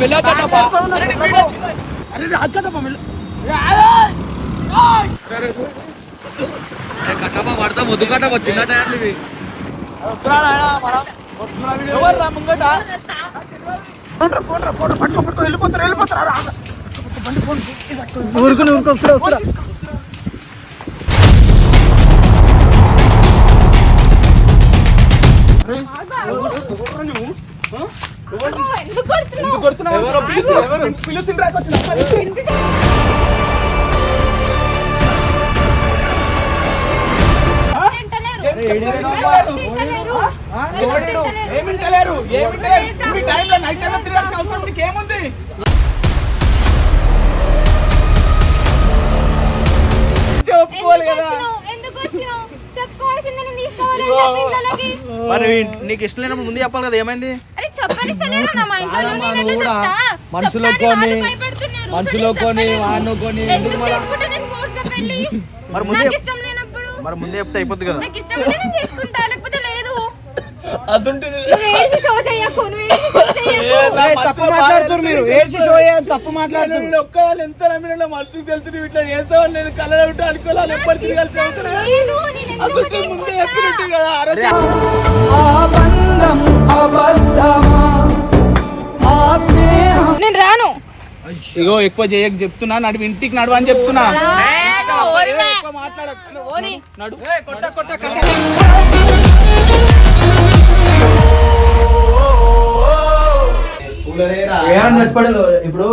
కట్టప్పా అరే అది కట్టప్పా పడతా ముద్దు కట్టప్పా చిన్న టైర్లు ఇవి. ఎవర్రా ముంగట? వెళ్ళిపోతారు వెళ్ళిపోతారు ఊరుకుని ఊరుకు వస్తురా వస్తురా. ఎందుకు కొడుతున్నావు? పిలుస్తుండ్రు. ఏమింటలేరు ఏమింటలేరు మీ టైంలో నైట్ టైంలో తిరగాల్సిన అవసరం ఏముంది కదా. మరి నీకు ఇష్టం లేనప్పుడు ముందు చెప్పాలి కదా ఏమైంది చెప్పనిస్తలేరు నా మా ఇంట్లో నేను ఎట్లా చెప్తా? మనుషులో కొని. మనుషులో కొని, ఎందుకు మళ్ళా? పెళ్ళి? మరి ముందే మరి ముందే చెప్తే అయిపోద్ది కదా నాకు ఇష్టం ఉంటే నేను తీసుకుంటా లేకపోతే తప్పు మాట్లాడుతున్నారు మీరు. ఏడ్చి షో తప్పు మాట్లాడుతున్నారు. నేను ఒక్కదాన్ని ఎంత నమ్మినా మనసుకు తెలుసు ఇట్లా చేస్తావని నేను కళ్ళ ఉంటే అనుకోవాలి ఎప్పటి తిరగాల్సి అసలు ముందే చెప్పినట్టు కదా నేను రాను. ఇగో ఎక్కువ చేయక చెప్తున్నా నడు ఇంటికి నడు అని చెప్తున్నా. రాను, ఓరిమే. ఎక్కువ మాట్లాడకు. నడు. కొట్ట కొట్ట. ఇప్పుడు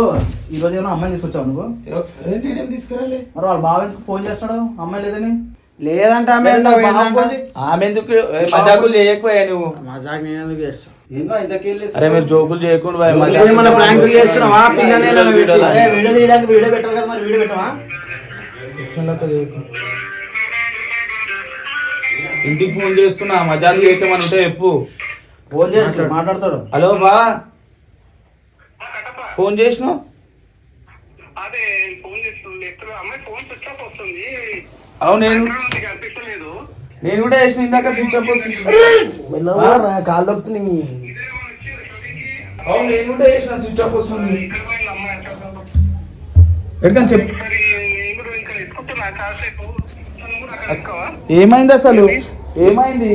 ఈ రోజు ఏమైనా అమ్మాయిని తీసుకొచ్చావు నువ్వు? తీసుకురాలే. మరి వాళ్ళ బావ ఎందుకు ఫోన్ చేస్తాడు? అమ్మాయి లేదని? లేదంటే ఆమె. ఆమె ఎందుకు మజాకులు చేయకపోయా నువ్వు? మజాక్ నేను ఎందుకు చేస్తా? ఏందో ఇంతకెళ్ళి అరే మీరు జోకులు చేయకుండా వీడియో తీయడానికి వీడియో పెట్టాలి కదా మరి వీడియో పెట్టవా? ఇంటికి ఫోన్ చేస్తున్నా మజాకులు చేయటం అని ఉంటే చెప్పు. ఫోన్ చేస్తాడు మాట్లాడతాడు. హలో బా. ఫోన్ చేసినావు అదే ఫోన్ చేస్తుంది. అమ్మాయి ఫోన్ స్విచ్ ఆఫ్ వస్తుంది. అవును నేను కనిపించలేదు నేను కూడా చేసిన ఇందాక స్విచ్ ఆఫ్ వస్తుంది. కాలు దొక్కుతున్నాయి అవును నేను కూడా చేసిన స్విచ్ ఆఫ్ వస్తుంది. ఎక్కడికని చెప్పు. ఏమైంది అసలు? ఏమైంది?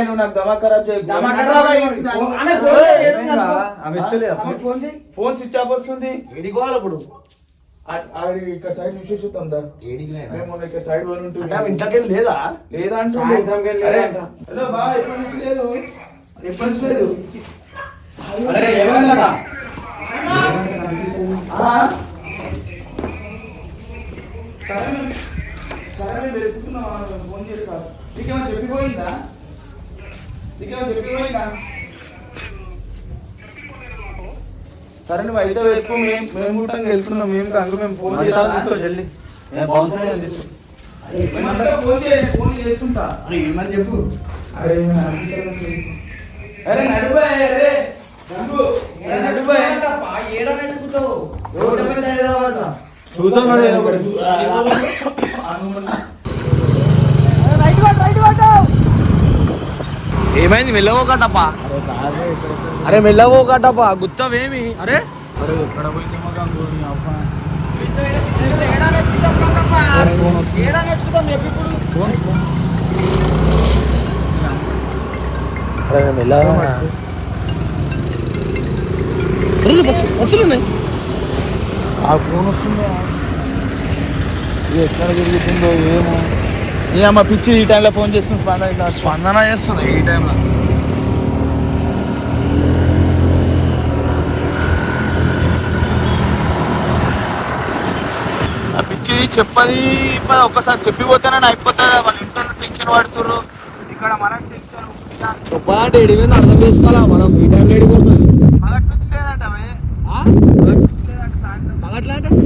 నువ్వు నాకు దమా ఖరాబ్ ఫోన్ చేయి, స్విచ్ ఆఫ్ వస్తుంది. ఎడికోవాలి ఇప్పుడు ఇక్కడ సైడ్ చూసి చూద్దాం దా. మొన్న ఇక్కడ సైడ్ పోయి ఉంటుంది ఇంట్లోకి లేదా? లేదా అంటే సాయంత్రంకి వెళ్ళి లేదంట. హలో బా ఎప్పటి నుంచి లేదు? ఎప్పటి నుంచి లేదు? సరే మేము- సరే మేము వెతుకుతున్నాం ఆ, ఫోన్ చేస్తా నీకేమైనా చెప్పిపోయిందా నీకేమైనా చెప్పిపోయిందా సరే నువ్వు అయితే వెతుకు మేము మేము కూడా వెళ్తున్నాం మేము కంగు మేము ఫోన్ చేస్తాం తీసుకో ఫోన్ చేసి ఫోన్ చేసుకుంటా అరే ఏమని చెప్పు అరే అరే నడిపోయా అరే గంగు, అరే. నడిపోయా చూద్దాం ఏమైంది? మెల్లవోకటప్పా అరే మెల్లవోకటప్పా గుత్తవేమి? అరే. అరే ఎక్కడ పోయిందేమో గంగు నీ చెప్పు ఇప్పుడు? అరే మెల్లగా ఆ ఫోన్ వస్తుందా? ఇది ఎక్కడ తిరుగుతుందో ఏమో. ఈ అమ్మ పిచ్చి ఈ టైంలో ఫోన్ చేస్తుంది స్పందన ఇట్లా స్పందన చేస్తుంది ఈ టైంలో. ఆ పిచ్చిది చెప్పది ఒక్కసారి చెప్పిపోతేనే అయిపోతుంది. వాళ్ళ ఇంట్లో టెన్షన్ పడుతుర్రు. ఇక్కడ మనకు టెన్షన్ చెప్పాలంటే మీద అర్థం చేసుకోవాలా? మనం ఈ టైంలో ఏడిపోతుంది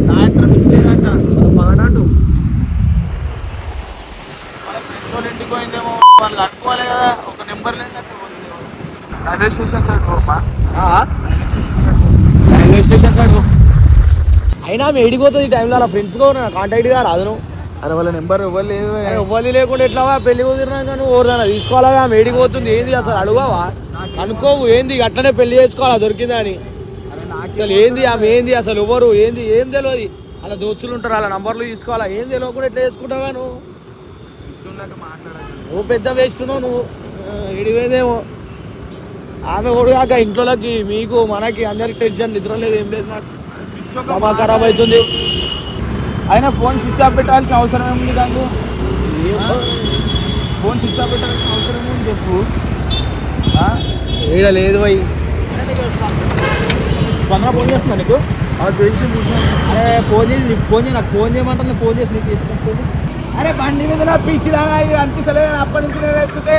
సాయంత్రం. ఇంటికి పోయిందేమో. వాళ్ళు అనుకోవాలి కదా. ఒక నెంబర్ లేదంటే రైల్వే స్టేషన్ సైడ్ పోమా రైల్వే స్టేషన్ సైడ్ అయినా ఆమె ఏడిపోతుంది ఈ టైంలో అలా ఫ్రెండ్స్ కూడా కాంటాక్ట్గా రాదు నువ్వు. అరే వాళ్ళ నెంబర్ ఇవ్వలేదు ఎవ్వరు లేకుండా ఎట్లా పెళ్ళి కుదిరినాక నువ్వు ఓరదానా తీసుకోవాలా? ఆమె ఏడిపోతుంది ఏంది అసలు అడుగువా అనుకోవు ఏంది? అట్లనే పెళ్ళి చేసుకోవాలా? దొరికిందా అని. అసలు ఏంది ఆమె? ఏంది అసలు ఎవరు? ఏంది? ఏం తెలియదు అలా దోస్తులు ఉంటారు అలా నంబర్లు తీసుకోవాలా? ఏం తెలియకుండా ఎట్లా చేసుకుంటావా నువ్వు? నువ్వు పెద్ద వేస్ట్ నువ్వు. ఏడిపోయేదేమో ఆమె ఓడిగాక ఇంట్లోకి మీకు మనకి అందరికి టెన్షన్ నిద్ర లేదు ఏం లేదు నాకు. బాబా ఖరాబ్ అవుతుంది. అయినా ఫోన్ స్విచ్ ఆఫ్ పెట్టాల్సిన అవసరం ఏముంది దానికి ఫోన్ స్విచ్ ఆఫ్ పెట్టాల్సిన అవసరం ఏముంది చెప్పు? ఈడ లేదు పోయి స్పందన ఫోన్ చేస్తున్నా నీకు? ఆ చేసి కూర్చోండి. అరే ఫోన్ చేసి నీకు ఫోన్ చేసి నాకు ఫోన్ చేయమంటే ఫోన్ చేసి నీకు ఫోన్ అరే బండి మీద నా పిచ్చి దాగా ఇది అనిపిస్తలేదు అప్పటి నుంచి నేను ఎత్తుతే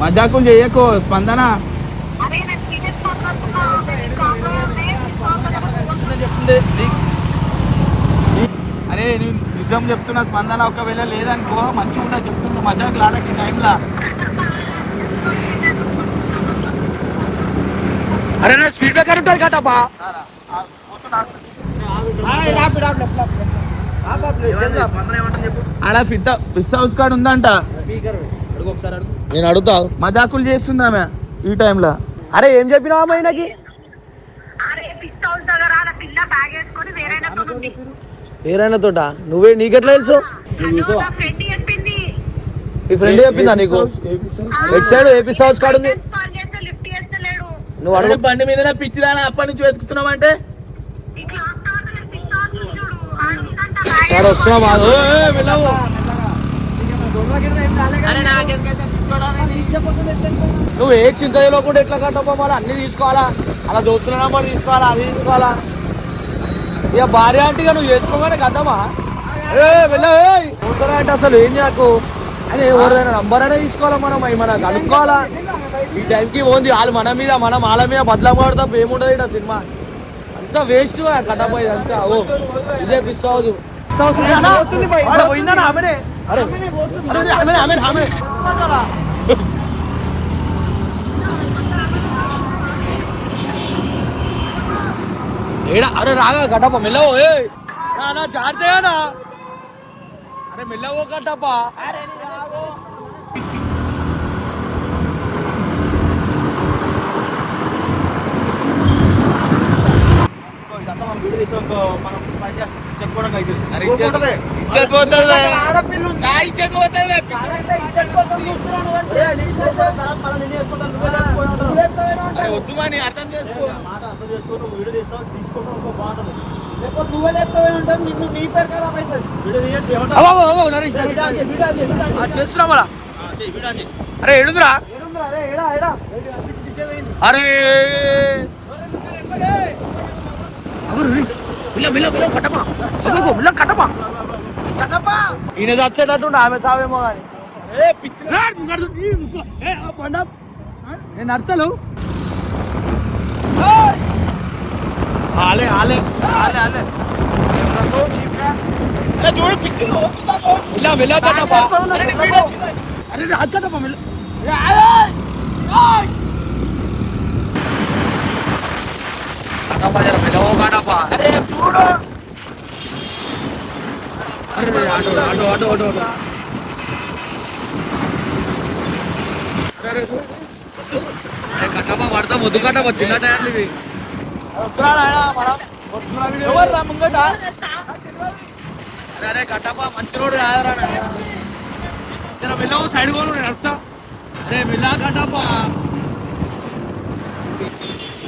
మజాకులు చేయకు స్పందన. అరే నేను నిజం చెప్తున్నా స్పందన ఒకవేళ లేదనుకో మంచిగా ఉండదు చెప్తున్నా మజాకులు ఆడకి టైంలో అరే నా స్పీడ్ బ్రేకర్ ఉంటుంది ఏమంటుంది చెప్పు. ఆడ ఫిట్ ఫిస్ హౌస్ కార్డ్ ఉందంట. నేను అడుగుతా. మజాకులు చేస్తుంది ఆమె ఈ టైంలో అరే ఏం చెప్పినావు అమ్మాయినకి అరే పిస్తా హౌస్ దగ్గర నా పిల్ల బ్యాగ్ వేసుకొని వేరైనా తోట నువ్వే నీకెట్లా తెలుసు? మీ ఫ్రెండ్ చెప్పిందా నీకు? At side AP house card ఉంది కాల్ చేస్తే లిఫ్ట్ చేస్తలేడు నువ్వు అడుగు. బండి మీద పిచ్చిదానా అప్పటి నుంచి సరే బాగా వెళ్ళవు. నువ్వు ఏ చింత తెలియకుండా ఎట్లా కట్టపో మరి? అన్ని తీసుకోవాలా? అలా దోస్తుల నెంబర్ తీసుకోవాలా? అది తీసుకోవాలా? ఇక భార్య అంటే ఇక నువ్వు చేసుకోగానే కదమ్మా ఏ వెళ్ళవే అంటే అసలు ఏం నాకు? అని ఎవరిదైనా నంబర్ అయినా తీసుకోవాలా మనం? అవి మనకు అనుకోవాలా ఈ టైంకి పోంది. వాళ్ళు మన మీద మనం వాళ్ళ మీద బదలా పడతాం. ఏముండదు ఇక్కడ సినిమా? అంతా వేస్ట్ కట్టపోయేది అంతా. ఓ ఇదే పిస్ అవ్వదు. అరే. ఏడా? రాగా కట్టప్ప మెల్లవో ఏ నా జాగ్రత్తగా అరే మెల్లవో కట్టప్ప అరే ఇజ్జత్ ఇజ్జత్ పోతుంది నా ఇజ్జత్ పోతుంది అరే వద్దు అని అర్థం చేసుకో. మాట అర్థం చేసుకో నువ్వు వీడియో తీస్తావు తీసుకుంటావు ఇంకో బాగుంటుంది లేకపోతే నువ్వే లేకపోయి ఉంటావు. నిన్ను నీ పేరు కదా అవుతుంది. వీడియో తీయచ్చు ఏమంటావు? అవో అవో నరేష్ నరేష్ ఈయన చచ్చేటట్టు ఆమె చావేమో కానీ నేను అర్థలు ఆలే ఆలే. ఆలే ఆలే. అరే చూడు పిచ్చి జర కట్టమా అరే చూడు. అరే auto auto auto auto auto అరే కట్టమా పడతా ముద్దు కట్టమా చిన్న టైర్లు ఇవి. ఎవరు రా ముంగట? అరే కట్టప్ప మంచి రోడ్డు నాయనా. జర మెల్లగా సైడ్ కోను నేను అడుగుతా అరే మెల్లగా కట్టప్ప అరే బ్రేక్ వాడ- అరే బ్రేక్ పడదు కట్టప్ప అరే బ్రేక్ పడదు నాయనా, అరే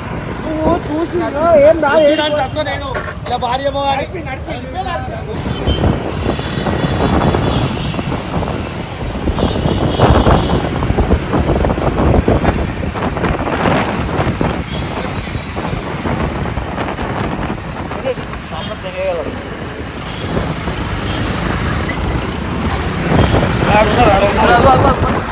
నువ్వు చూసి ఏం రాదు నేను ఇలా భార్యమో అని Gracias.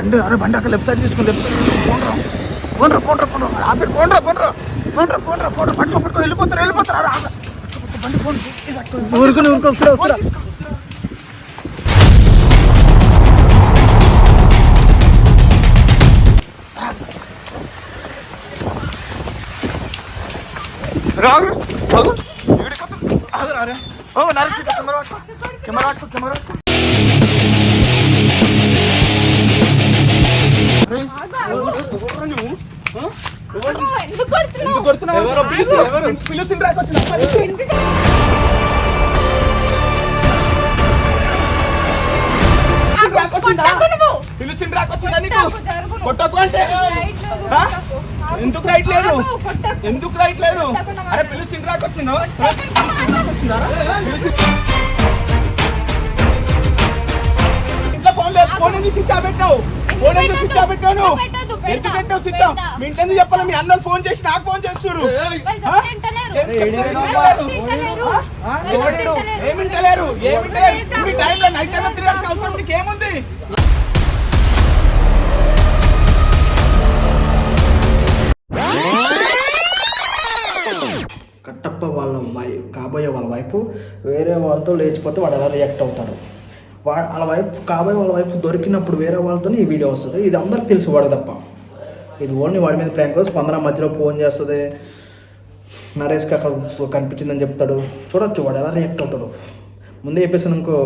బండి అరే బండి అక్కడ లెఫ్ట్ సైడ్ తీసుకుని లెఫ్ట్ సైడ్ తీసుకుని పోండ్రా. పోండ్రా పోండ్రా పోండ్రా. ఆపేడు పోండ్రా పోండ్రా. పోండ్రా పోండ్రా పోండ్రా. పట్టుకో పట్టుకో వెళ్ళిపోతారు వెళ్ళిపోతారు. బండి పోండి. ఊరుకుని ఊరుకు వస్తురా వస్తురా. రాగు రాగు. వద్దు. ఆగు రా. ఓ నరేష్ ఇక్కడ కెమెరా పట్టుకో కెమెరా పట్టుకో కెమెరా పట్టుకో. పిలుస్తుండ్రు రాకొచ్చిందా నీకు? కొట్టకు అంటే ఎందుకు రైట్ లేదు ఎందుకు రైట్ లేదు అరే పిలుస్తుండ్రు రాకొచ్చిందా పిలుస్తుండ్రు ఫోన్ లేదు. ఫోన్ ఎందుకు స్విచ్ ఆఫ్ పెట్టావు? ఫోన్ ఎందుకు స్విచ్ ఆఫ్ పెట్టావు? నువ్వు ఎందుకు పెట్టావు స్విచ్. మీ ఇంటి చెప్పాలి? మీ అన్నలు ఫోన్ చేసి నాకు ఫోన్ చేస్తున్నారు. ఏమింటలేరు ఏమింటలేరు మీ టైంలో నైట్ టైం తిరగాల్సిన అవసరం నీకు ఏముంది? కట్టప్ప వాళ్ళ వై కాబోయే వాళ్ళ వైఫ్ వేరే వాళ్ళతో లేచిపోతే వాడు ఎలా రియాక్ట్ అవుతాడు? వాడు వాళ్ళ వైఫ్ కాబోయే వాళ్ళ వైఫ్ దొరికినప్పుడు వేరే వాళ్ళతో ఈ వీడియో వస్తుంది. ఇది అందరికి తెలుసు వాడు తప్ప. ఇది ఓన్లీ వాడి మీద ప్రాంక్ స్పందన మధ్యలో ఫోన్ చేస్తుంది. నరేష్కి అక్కడ కనిపించిందని చెప్తాడు. చూడొచ్చు వాడు ఎలా రియాక్ట్ అవుతాడు. ముందే చెప్పేసాను అనుకో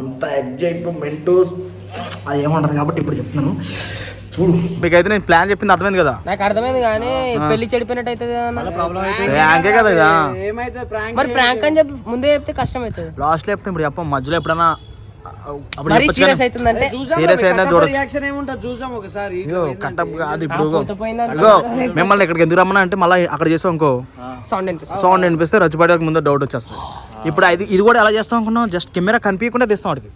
అంత ఎగ్జైట్మెంట్ అది ఏముండదు కాబట్టి ఇప్పుడు చెప్తున్నాను. చూడు. మీకైతే నేను ప్లాన్ చెప్పింది అర్థమైంది కదా? నాకు అర్థమైంది కానీ పెళ్ళి చెడిపోయినట్టు అవుతుంది. ప్రాంకే కదా ప్రాంక్ మరి ప్రాంక్ అని చెప్పి ముందే చెప్తే కష్టం అవుతుంది లాస్ట్లో చెప్తే ఇప్పుడు చెప్పం మధ్యలో ఎప్పుడన్నా అప్పుడు మరీ సీరియస్ అవుతుందంటే సీరియస్ అయిందని చూడొచ్చు. రియాక్షన్ ఏముంటుంది? చూసాం ఒకసారి. ఇగో కట్టప్ కాదు ఇప్పుడు పోతే పోయిందని ఇగో మిమ్మల్ని ఇక్కడికి ఎందుకు రమ్మన్నా అంటే మళ్ళీ అక్కడ చేసాం ఇంకో సౌండ్ అనిపిస్తుంది సౌండ్ వినిపిస్తే రచ్చిపడేకి ముందు డౌట్ వచ్చేస్తుంది. ఇప్పుడు ఇది ఇది కూడా ఎలా చేస్తాం అనుకున్నాం? జస్ట్ కెమెరా కనిపించకుండా తీస్తాం వాడికి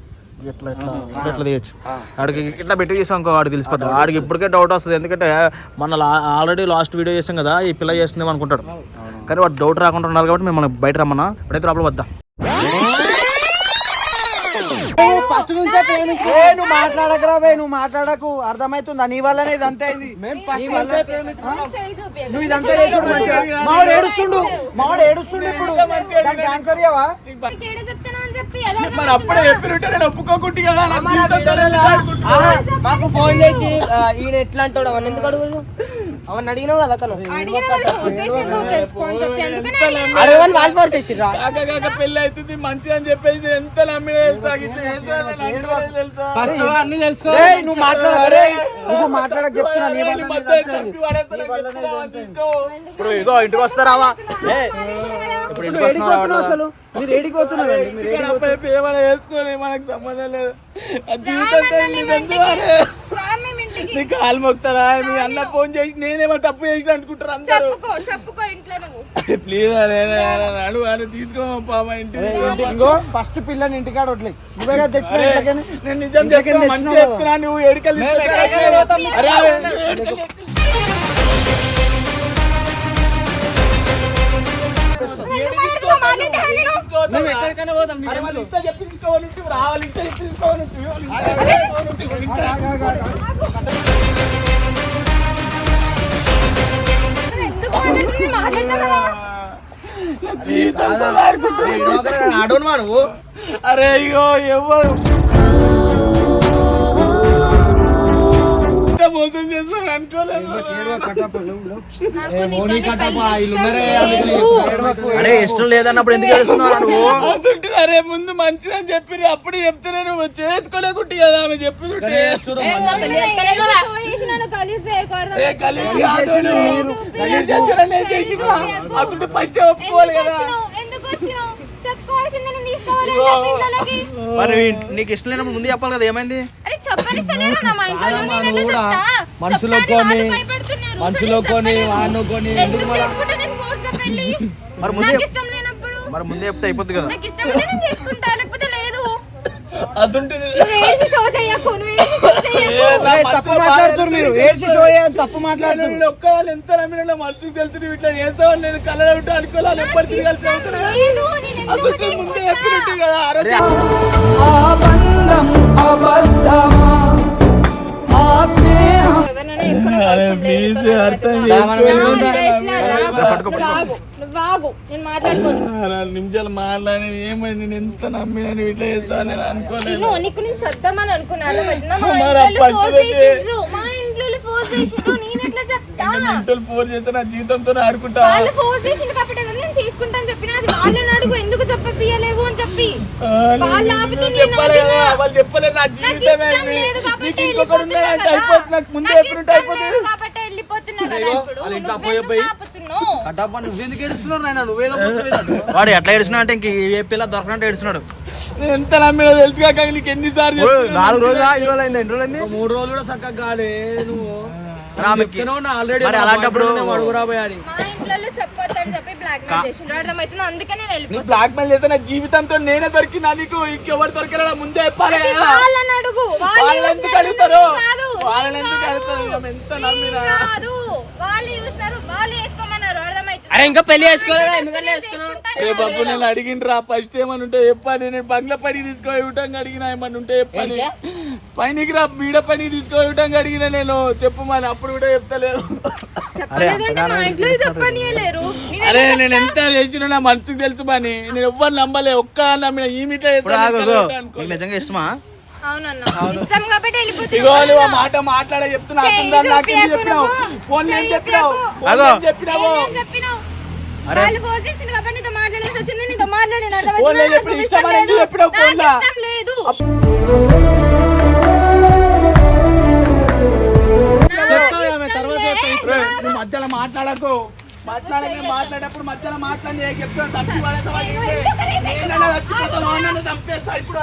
ఇట్లా ఇట్లా ఇట్లా తీయచ్చు. వాడికి ఇట్లా పెట్టి చేసాం ఇంకో వాడికి తెలిసిపోతుంది వాడికి ఇప్పటికే డౌట్ వస్తుంది. ఎందుకంటే మన ఆల్రెడీ లాస్ట్ వీడియో చేసాం కదా ఈ పిల్ల చేస్తుంది అనుకుంటాడు. కానీ వాడు డౌట్ రాకుండా ఉండాలి కాబట్టి మిమ్మల్ని బయట రమ్మన్నా. ఇప్పుడైతే లోపల వద్దాం? ఫస్ట్ నుంచే ప్రేమించు నువ్వు మాట్లాడకరా బే నువ్వు మాట్లాడకు అర్థమవుతుందా. నీ వల్లనే ఇది అంతే అయింది నువ్వు ఇదంతా చేసుడు మంచిగా మావాడు ఏడుస్తుండు. మావాడు ఏడుస్తుండు ఇప్పుడు. దానికి ఆన్సర్ ఇవ్వవా మరి అప్పుడే చెప్పినట్టే నేను ఒప్పుకోకుంటే కదా నా జీవితం ఆహా, మాకు ఫోన్ చేసి ఈయన ఎట్లా అంటాడు? అవన్నీ ఎందుకు అడుగు అవన్నీ అడిగినావు కదా అతను అడగని వాళ్ళు కాక కాక పెళ్ళి అవుతుంది మంచిది అని చెప్పేసి నేను ఎంత నమ్మిన తెలుసా? ఇట్లా తెలుసా? అన్ని తెలుసుకో. నువ్వు మాట్లాడక రే నువ్వు మాట్లాడక చెప్తున్నా నీ. ఇప్పుడు ఇగో ఇంటికి వస్తారావా ఇప్పుడు అసలు? మీరు ఏడికి పోతున్నారు మీరు ఇక్కడ అబ్బాయి ఏమైనా వేసుకొని మనకు సంబంధం లేదు. నీ కాలు మొక్తారా మీ అన్న ఫోన్ చేసి నేనేమో తప్పు చేసిన అనుకుంటారు అందరూ చెప్పుకో ఇంట్లో నువ్వు ప్లీజ్ అరే అరే, అరే, అడు అడు తీసుకో పాప ఇంటికి ఇంటి- ఇంకో ఫస్ట్ పిల్లని ఇంటికాడ వడ్లే నువ్వే కదా తెచ్చిన అరే. నేను నిజం చెప్తున్నా మంచి. చెప్తున్నా నువ్వు ఎడికలు ఎక్కడికైనా పోతాం. అరే ఎక్కడికైనా పోతాం. ఇంట్లో చెప్పి తీసుకోవాలి రావాలి ఇంట్లో చెప్పి తీసుకోవాలి ఉంటే వాళ్ళు ఇంత మోసం చేస్తాను అనుకోలేదు. అరే ఇష్టం లేదన్నప్పుడు ఎందుకు ఏడుస్తున్నావు అరే ముందు మంచిదని చెప్పి అప్పుడు చెప్తే నువ్వు చేసుకోలేకుంటే కదా ఆమె చేసిన అసలు ఫస్ట్ ఒప్పుకోవాలి కదా ఎందుకు వచ్చినావు చెప్పుకోవాల్సిందే నేను తీసుకోవాలి మరి నీకు ఇష్టం లేనప్పుడు ముందు చెప్పాలి కదా ఏమైంది? అరే చెప్పని సలేరా నా మా ఇంట్లో నేను ఎట్లా చెప్తా? మనసులో చెప్తాను, కొని, సరే, కొని. వాడిని కొని, మరి ముందే మరి ముందే చెప్తే అయిపోద్ది కదా. అదుంటుంది తప్పు మాట్లాడుతున్నారు మీరు. ఏడ్చి షో చేయాలి, తప్పు మాట్లాడుతున్నారు. నేను ఒక్క వాళ్ళు ఎంత నమ్మినా మనసుకు తెలుసు ఇట్లా చేస్తావు నేను కలర్ ఉంటా అనుకోవాలి ఎప్పటి తిరగాల్సి అసలు ముందే చెప్పినట్టు కదా ఆ బంధం ఆగు, నేను మాట్లాడుకోను. నిమిషాలు మాట్లాడి ఏమైంది? నేను ఎంత నమ్మినాను ఇట్లా చేస్తాను నేను అనుకోలేదు. నీకు నేను చెప్తామని అనుకున్నాను. మా ఇంట్లో ఫోర్స్ చేసిండ్రు. నేను ఎట్లా చెప్తా ఇంట్లో చేస్తే నా జీవితంతో ఆడుకుంటా వాళ్ళు ఫోర్స్ చేసిండ్రు కాబట్టి కదా నేను చేసుకుంటాను చెప్పిన. అది వాళ్ళని అడుగు ఎందుకు చెప్పపియలేవు అని చెప్పి. వాళ్ళు ఆపితే చెప్పాలి కదా? వాళ్ళు చెప్పలేదు? నా నాకు. అయిపోతుంది. ముందే ఎప్పుడు అయిపోతుంది. కాబట్టి వెళ్ళిపోతున్నా కదా ఇప్పుడు. కట్టప్ప నువ్వెందుకు ఏడుస్తున్నావు నాయన? నువ్వేదో వాడు ఎట్లా ఏడుస్తున్నా అంటే ఇంక ఏ పిల్ల దొరకనంటే ఏడుస్తున్నాడు. నేను ఎంత నమ్మినా తెలుసు కాక నీకు ఎన్నిసార్లు నాలుగు రోజులు. ఐదు రోజులు అయింది ఎన్ని రోజులు మూడు రోజులు కూడా చక్కగా కాలే నువ్వు. ఆల్రెడీ మరి అలాంటప్పుడు- అడుగురాబోయాడి బ్లాక్ మెయిల్ చేసిండ్రు. అర్థమవుతుంది? అందుకే నేను నీ వెళ్ళిపోతున్నా బ్లాక్ మెయిల్ చేస్తే నా జీవితంతో నేనే దొరికినా నీకు? ఇంకెవరు దొరికినా ముందే చెప్పాలి వాళ్ళు ఎందుకు అడుగుతారు? నేను కాదు, వాళ్ళని నేను ఎందుకు కాదు. అడుగుతారు? మేము ఎంత నమ్మినా? వాళ్ళు చూసినారు వాళ్ళు అరే ఇంకా పెళ్ళి చేసుకోలేదా? ఎందుకంటే వేస్తున్నావు ఏ బాబు నేను అడిగిండ్రా ఫస్ట్ ఏమని ఉంటే చెప్పాలి నేను బంగ్లా పని తీసుకో ఇవ్వటం అడిగిన ఏమని ఉంటే చెప్పాలి పనికి రా బీడ పని తీసుకో ఇవ్వటం అడిగిన నేను చెప్పు మరి అప్పుడు కూడా చెప్తలేదు. చెప్పలేదంటే మా ఇంట్లో చెప్పనియలేరు నేను అరే నేను ఎంత చేసినా నా మనసుకు తెలుసు పని నేను ఎవ్వరు నమ్మలే ఒక్క నమ్మిన ఈ మీట ఇప్పుడు ఆగు ఇగో. నీకు నిజంగా ఇష్టమా? ఇగో నువ్వు మాట మాట్లాడే చెప్తున్నా అసలు నాకు చెప్పినావు. ఫోన్ ఏం చెప్పినావు. ఫోన్ చెప్పినావు? వాళ్ళు ఫోన్ చేసిండు కాబట్టి నీతో మాట్లాడేసి వచ్చింది నీతో మాట్లాడిన ఎందుకు లేదు. మధ్యలో మాట్లాడకు. మాట్లాడక మాట్లాడేటప్పుడు మధ్యలో మాట్లాడి చెప్తున్నా చచ్చి పడేస్తా చచ్చిపోతా, చంపేస్తా ఇప్పుడు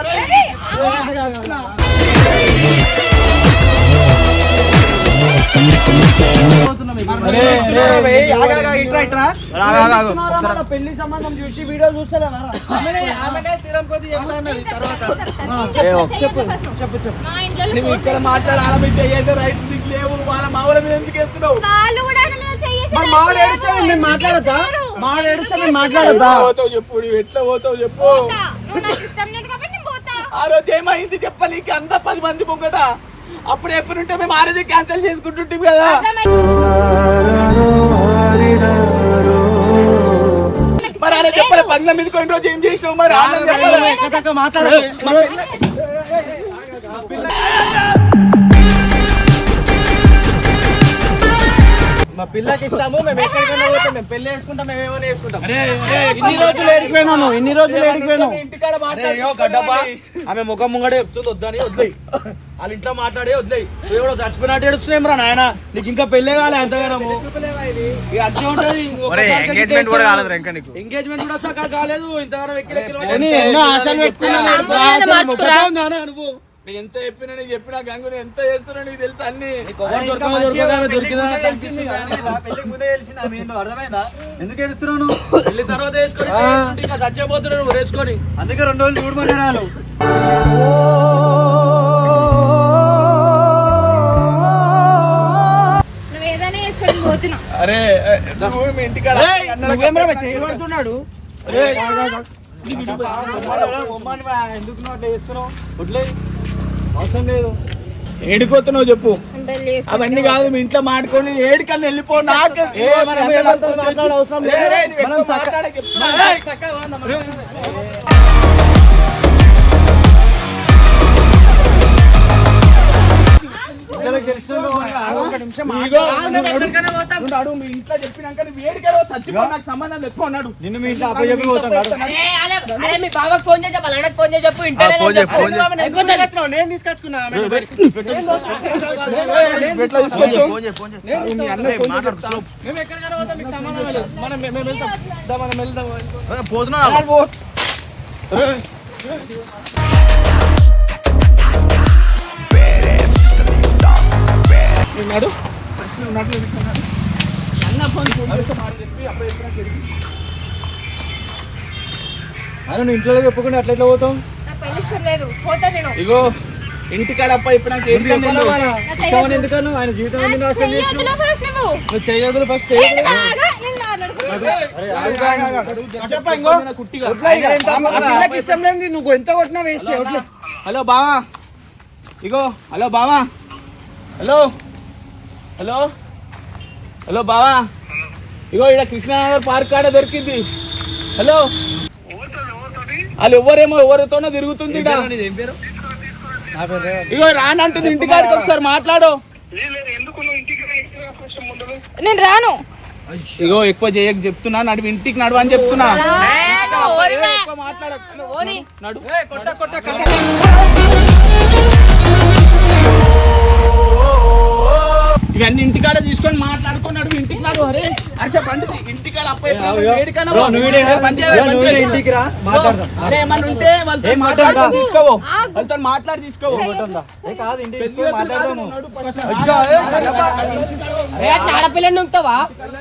పెళ్ళి సంబంధం చూసి వీడియో చూస్తలేవారా? ఆమెనే ఆమెనే తీరం కొద్ది చెప్తా అన్నది తర్వాత. చెప్పు చెప్పు చెప్పు మా ఇంట్లో నువ్వు ఫోన్ ఇక్కడ మాట్లాడి ఆడ మీద చేసే రైట్స్ లేవు వాళ్ళ మావుల మీద ఎందుకు వేస్తున్నావు? మరి మావాడు ఏడుస్తే మేము మాట్లాడద్దా? మావాడు ఏడుస్తే మేము మాట్లాడద్దా? ఎట్లా పోతావు చెప్పు నువ్వు ఎట్లా పోతావు చెప్పు? పోతా. నువ్వు నాకు ఇష్టం లేదు కాబట్టి నేను పోతా. ఆ రోజు ఏమైంది చెప్ప నీకు అంత పది మంది ముంగట? అప్పుడు ఎప్పుడు ఉంటే మేము ఆ రోజు క్యాన్సిల్ చేసుకుంటుంటే కదా? మరి అలా చెప్పలే పది మీద కొన్ని రోజు ఏం చేసినావు? మరి ఆ రోజు చెప్పలే. ఎక్కడెక్కడ మాట్లాడకు. మా పిల్ల- మా పిల్లకి ఇష్టము మేము ఎక్కడికైనా పోతాం మేము పెళ్ళి వేసుకుంటాం మేము ఏమైనా వేసుకుంటాం ఇన్ని రోజులు ఏడిపోయినాను ఇన్ని రోజులు ఏడిపోయినావు ఇంటికాడ గడ్డప్ప. ఆమె ముఖం ముంగడే చెప్తుంది వద్దని వదిలేయి వాళ్ళ ఇంట్లో మాట్లాడే వదిలేయి నువ్వు ఎవడో చచ్చిపోయినట్టు ఏడుస్తున్నాం రా నాయన. నీకు ఇంకా పెళ్ళే కాలే ఇక ఉంటది. ఒరే ఎంగేజ్మెంట్ కూడా కాలేదు ఇంకా నీకు. ఎంగేజ్మెంట్ కూడా కాలేదు. ఇంతగానో ఎక్కిలు ఎన్నో ఆశలు పెట్టుకున్నాను అమ్మాయిని నేను ఎంత చెప్పినా నీకు చెప్పినా గంగు నేను ఎంత చేస్తున్నా నీకు తెలుసు అన్ని కనిపిస్తుంది ఎందుకు ఏడుస్తున్నావు పెళ్ళి తర్వాత వేసుకొని వేసుకుంటే ఇంకా చచ్చిపోతున్నావు నువ్వు వేసుకొని అందుకే రెండు రోజులు చూడమని అరే నువ్వు మీ ఇంటికాడ చేయబడుతున్నాడు ఎందుకు నువ్వు అట్లా చేస్తున్నావు అవసరం లేదు. ఏడిపోతున్నావు చెప్పు. అవన్నీ కాదు మీ ఇంట్లో మాడుకొని ఏడికన్నా వెళ్ళిపో నాకు అవసరం నడు, మీ ఇంట్లో చెప్పినాక నువ్వు ఏడికలో చచ్చిపో నాకు సంబంధం ఎక్కువ అన్నాడు నిన్ను మీ ఇంట్లో అప్పచెప్పి అరే మీ బాబాకి ఫోన్ చేసి చెప్పాలి. అన్నకు ఫోన్ చేసి చెప్పు నేను తీసుకొచ్చుకున్నా. మేము మీకు సంబంధం లేదు. మనం మేము మేము వెళ్తాం. దా, మనం వెళ్దాం. పోతున్నా. అలాగే పో. నువ్వు. అన్న ఫోన్ ఫోన్ మాట చెప్పి అప్పుడు చెప్పినా ఇంట్లో చెప్పకుండా అట్లా ఎట్లా పోతాం లేదు నేను ఇగో ఇంటికాడ అప్ప ఇప్పుడు నాకు ఏం ఫోన్ ఎందుకన్నా ఆయన జీవితం ఎందుకు నాశనం నువ్వు ఫస్ట్ ఇష్టం లేదు నువ్వు ఎంత కొట్టినా హలో బావా ఇగో హలో బావా హలో హలో? హలో బావా? ఇగో ఇక్కడ కృష్ణానగర్ పార్క్ కాడ దొరికింది. హలో? వాళ్ళు ఎవరేమో ఎవరితోనో తిరుగుతుంది. ఇగో రానంటుంది ఇంటికాడికి ఒకసారి మాట్లాడు. నేను రాను. ఇగో ఎక్కువ చేయక చెప్తున్నా నడువు ఇంటికి నడువు అని చెప్తున్నా. ఎక్కువ మాట్లాడకు. నడు. ఇవన్నీ ఇంటికాడ తీసుకొని మాట్లాడుకున్నాడు ఇంటికి నాడు అరే హర్ష పండితి ఇంటికాడ మాట్లాడదాం అరే ఏమన్నా ఉంటే వాళ్ళతో తీసుకోవో వాళ్ళతో మాట్లాడి తీసుకోవో కాదు ఇంటికి పెద్దగా మాట్లాడదాము నడు, పక్కన. అరే అట్లా ఆడపిల్లని ఉంటావా